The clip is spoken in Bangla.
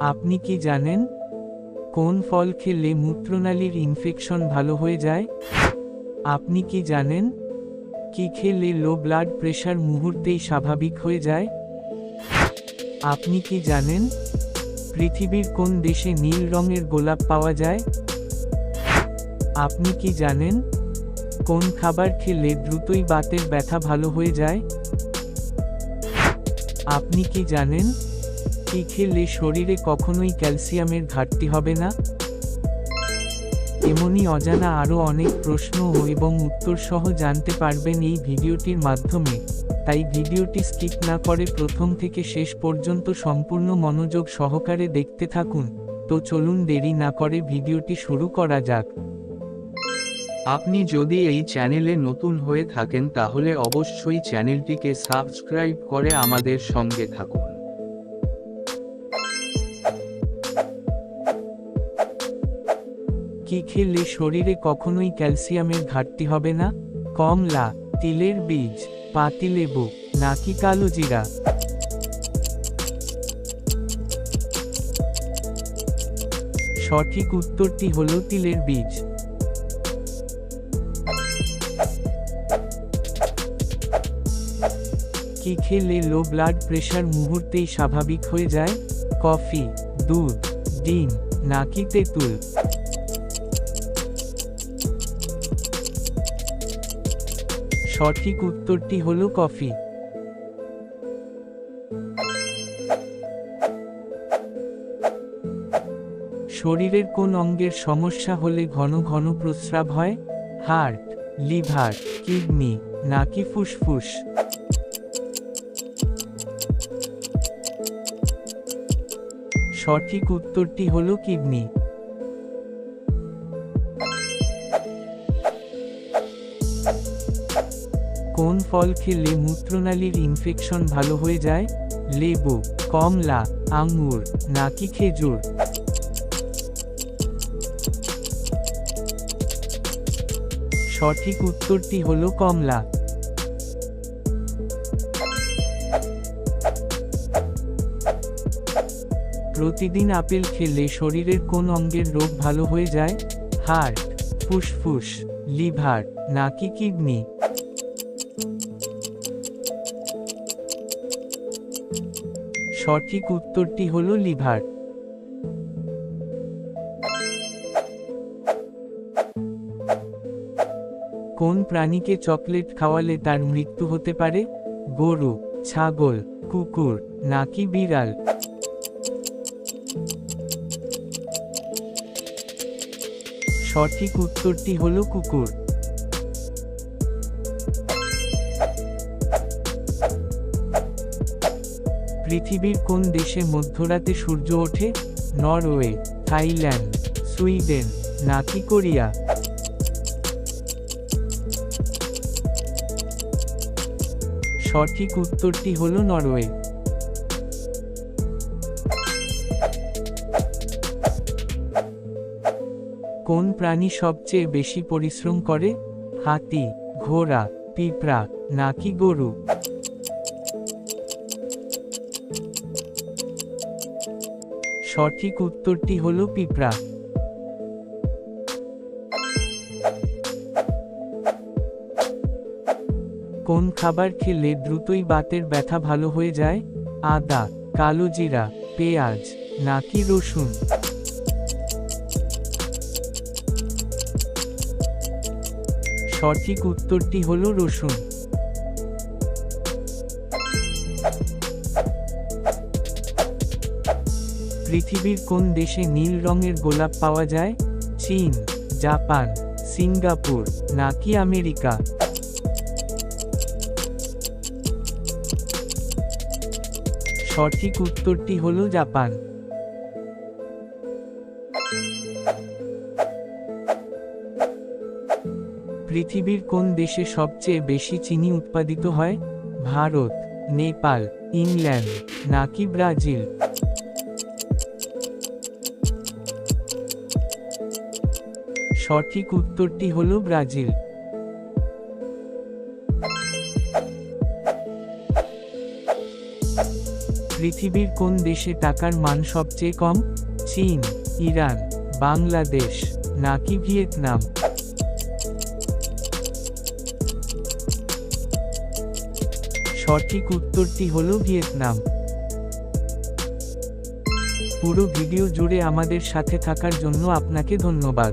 আপনি কি জানেন কোন ফল খেলে মূত্রনালীর ইনফেকশন ভালো হয়ে যায়? আপনি কি জানেন কি খেলে লো ব্লাড প্রেশার মুহূর্তেই স্বাভাবিক হয়ে যায়? আপনি কি জানেন পৃথিবীর কোন দেশে নীল রঙের গোলাপ পাওয়া যায়? আপনি কি জানেন কোন খাবার খেলে দ্রুতই বাতের ব্যথা ভালো হয়ে যায়? আপনি কি জানেন কি খেলে শরীরে কখনোই ক্যালসিয়ামের ঘাটতি হবে না? এমনই অজানা আরও অনেক প্রশ্ন ও এবং উত্তর সহ জানতে পারবেন এই ভিডিওটির মাধ্যমে। তাই ভিডিওটি স্কিপ না করে প্রথম থেকে শেষ পর্যন্ত সম্পূর্ণ মনোযোগ সহকারে দেখতে থাকুন। তো চলুন দেরি না করে ভিডিওটি শুরু করা যাক। আপনি যদি এই চ্যানেলে নতুন হয়ে থাকেন তাহলে অবশ্যই চ্যানেলটিকে সাবস্ক্রাইব করে আমাদের সঙ্গে থাকুন। কি খেলে শরীরে কখনোই ক্যালসিয়ামের ঘাটতি হবে না? কমলা, তিলের বীজ পাতিলেবু নাকি কালো জিরা? সঠিক উত্তরটি হল তিলের বীজ। কি খেলে লো ব্লাড প্রেশার মুহূর্তেই স্বাভাবিক হয়ে যায়? কফি, দুধ, ডিম নাকি তেঁতুল? সঠিক উত্তরটি হলো কফি। শরীরের কোন অঙ্গের সমস্যা হলে ঘন ঘন প্রস্রাব হয়? হার্ট, লিভার, কিডনি নাকি ফুসফুস? সঠিক উত্তরটি হল কিডনি। কোন ফল খেলে মূত্রনালীর ইনফেকশন ভালো হয়ে যায়? লেবু, কমলা আঙ্গুর নাকি খেজুর? সঠিক উত্তরটি হলো কমলা। প্রতিদিন আপেল খেলে শরীরের কোন অঙ্গের রোগ ভালো হয়ে যায়? হার্ট ফুসফুস, লিভার, নাকি কিডনি? সঠিক উত্তরটি হল লিভার। কোন প্রাণীকে চকলেট খাওয়ালে তার মৃত্যু হতে পারে? গরু, ছাগল, কুকুর, নাকি বিড়াল? সঠিক উত্তরটি হল কুকুর। পৃথিবীর কোন দেশে মধ্যরাতে সূর্য ওঠে? নরওয়ে, থাইল্যান্ড, সুইডেন, নাকি কোরিয়া? সঠিক উত্তরটি হল নরওয়ে। কোন প্রাণী সবচেয়ে বেশি পরিশ্রম করে? হাতি, ঘোড়া, পিঁপড়া, নাকি গরু? সঠিক উত্তরটি হল পিঁপড়া। কোন খাবার খেলে দ্রুতই বাতের ব্যথা ভালো হয়ে যায়? আদা, কালো জিরা, পেঁয়াজ, নাকি রসুন? সঠিক উত্তরটি হল রসুন। পৃথিবীর কোন দেশে নীল রঙের গোলাপ পাওয়া যায়? চীন, জাপান, সিঙ্গাপুর, নাকি আমেরিকা? সঠিক উত্তরটি হল জাপান। পৃথিবীর কোন দেশে সবচেয়ে বেশি চিনি উৎপাদিত হয়? ভারত, নেপাল, ইংল্যান্ড, নাকি ব্রাজিল? সঠিক উত্তরটি হল ব্রাজিল। পৃথিবীর কোন দেশে টাকার মান সবচেয়ে কম? চীন, ইরান, বাংলাদেশ, নাকি ভিয়েতনাম? সঠিক উত্তরটি হল ভিয়েতনাম। পুরো ভিডিও জুড়ে আমাদের সাথে থাকার জন্য আপনাকে ধন্যবাদ।